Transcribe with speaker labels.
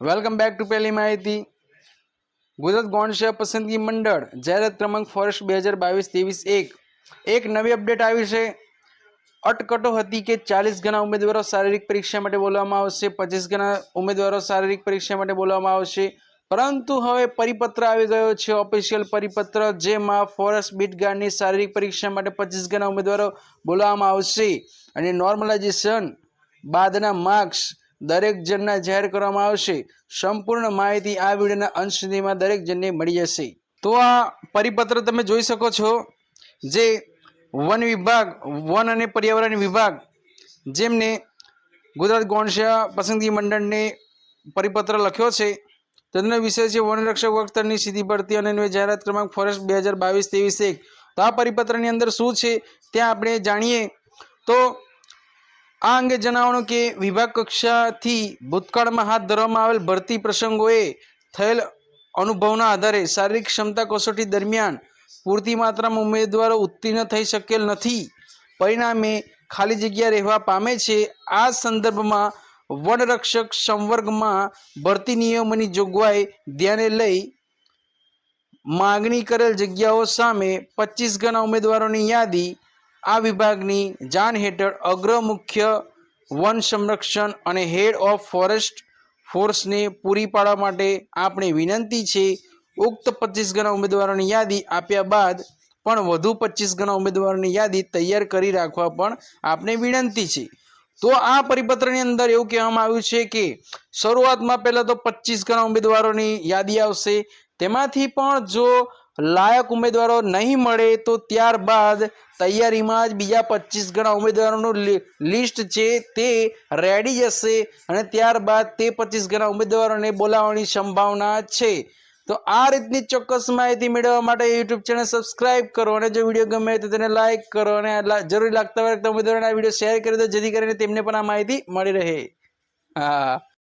Speaker 1: Welcome back to પહેલી માહિતી ગુજરાત ગૌણ પસંદગી મંડળ, જાહેરાત ક્રમાંક ફોરેસ્ટ બે હજાર બાવીસ ત્રેવીસ એક. એક નવી અપડેટ આવી છે. અટકટો હતી કે ચાલીસ ગણા ઉમેદવારો શારીરિક પરીક્ષા માટે બોલવામાં આવશે, પચીસ ગણા ઉમેદવારો શારીરિક પરીક્ષા માટે બોલવામાં આવશે. પરંતુ હવે પરિપત્ર આવી ગયો છે ઓફિશિયલ પરિપત્ર, જેમાં ફોરેસ્ટ બીટ ગાર્ડની શારીરિક પરીક્ષા માટે પચીસ ગણા ઉમેદવારો બોલાવવામાં આવશે. અને નોર્મલાઇઝેશન બાદના માર્ક્સ દરેક જણના જાહેર કરવામાં આવશે. સંપૂર્ણ માહિતી આ વિડીયોના અંત સુધીમાં દરેક જણને મળી જશે. તો આ પરિપત્ર તમે જોઈ શકો છો જે વન વિભાગ, વન અને પર્યાવરણ વિભાગ જેમને ગુજરાત ગૌણ પસંદગી મંડળને પરિપત્ર લખ્યો છે. તેનો વિષય છે વનરક્ષક વખતરની સીધી ભરતી અને જાહેરાત ક્રમાંક ફોરેસ્ટ બે હજાર બાવીસ, ત્રેવીસ, એક. તો આ પરિપત્રની અંદર શું છે? ત્યાં આપણે જાણીએ. તો આ અંગે જણાવવાનું કે વિભાગ કક્ષાથી ભૂતકાળમાં હાથ ધરવામાં આવેલ ભરતી પ્રસંગોએ થયેલ અનુભવના આધારે શારીરિક ક્ષમતા કસોટી દરમિયાન પૂરતી માત્રામાં ઉમેદવારો ઉત્તીર્ણ થઈ શકેલ નથી. પરિણામે ખાલી જગ્યા રહેવા પામે છે. આ સંદર્ભમાં વનરક્ષક સંવર્ગમાં ભરતી નિયમોની જોગવાઈ ધ્યાને લઈ માગણી કરેલ જગ્યાઓ સામે પચીસ ગણા ઉમેદવારોની યાદી આ વિભાગની જાણ હેઠળ અગ્ર મુખ્ય વન સંરક્ષણ અને હેડ ઓફ ફોરેસ્ટ ફોર્સને પૂરી પાડવા માટે આપણે વિનંતી છે, ઉક્ત પચીસ ગણા ઉમેદવારોની યાદી આપ્યા બાદ પણ વધુ પચીસ ગણા ઉમેદવારોની યાદી તૈયાર કરી રાખવા પણ આપણે વિનંતી છે. તો આ પરિપત્રની અંદર એવું કહેવામાં આવ્યું છે કે શરૂઆતમાં પહેલાં તો પચીસ ગણા ઉમેદવારોની યાદી આવશે, તેમાંથી પણ જો લાયક ઉમેદવારો નહીં મળે તો ત્યારબાદ તૈયારીમાં જ બીજા પચીસ ગણા ઉમેદવારોનું લિસ્ટ છે તે રેડી જશે અને ત્યારબાદ તે પચીસ ગણા ઉમેદવારોને બોલાવવાની સંભાવના છે. તો આ રીતની ચોક્કસ માહિતી મેળવવા માટે યુટ્યુબ ચેનલ સબસ્ક્રાઇબ કરો અને જો વીડિયો ગમે તો તેને લાઇક કરો અને જરૂરી લાગતા હોય ઉમેદવારોને આ વીડિયો શેર કરી દો જેથી કરીને તેમને પણ આ માહિતી મળી રહે. હા.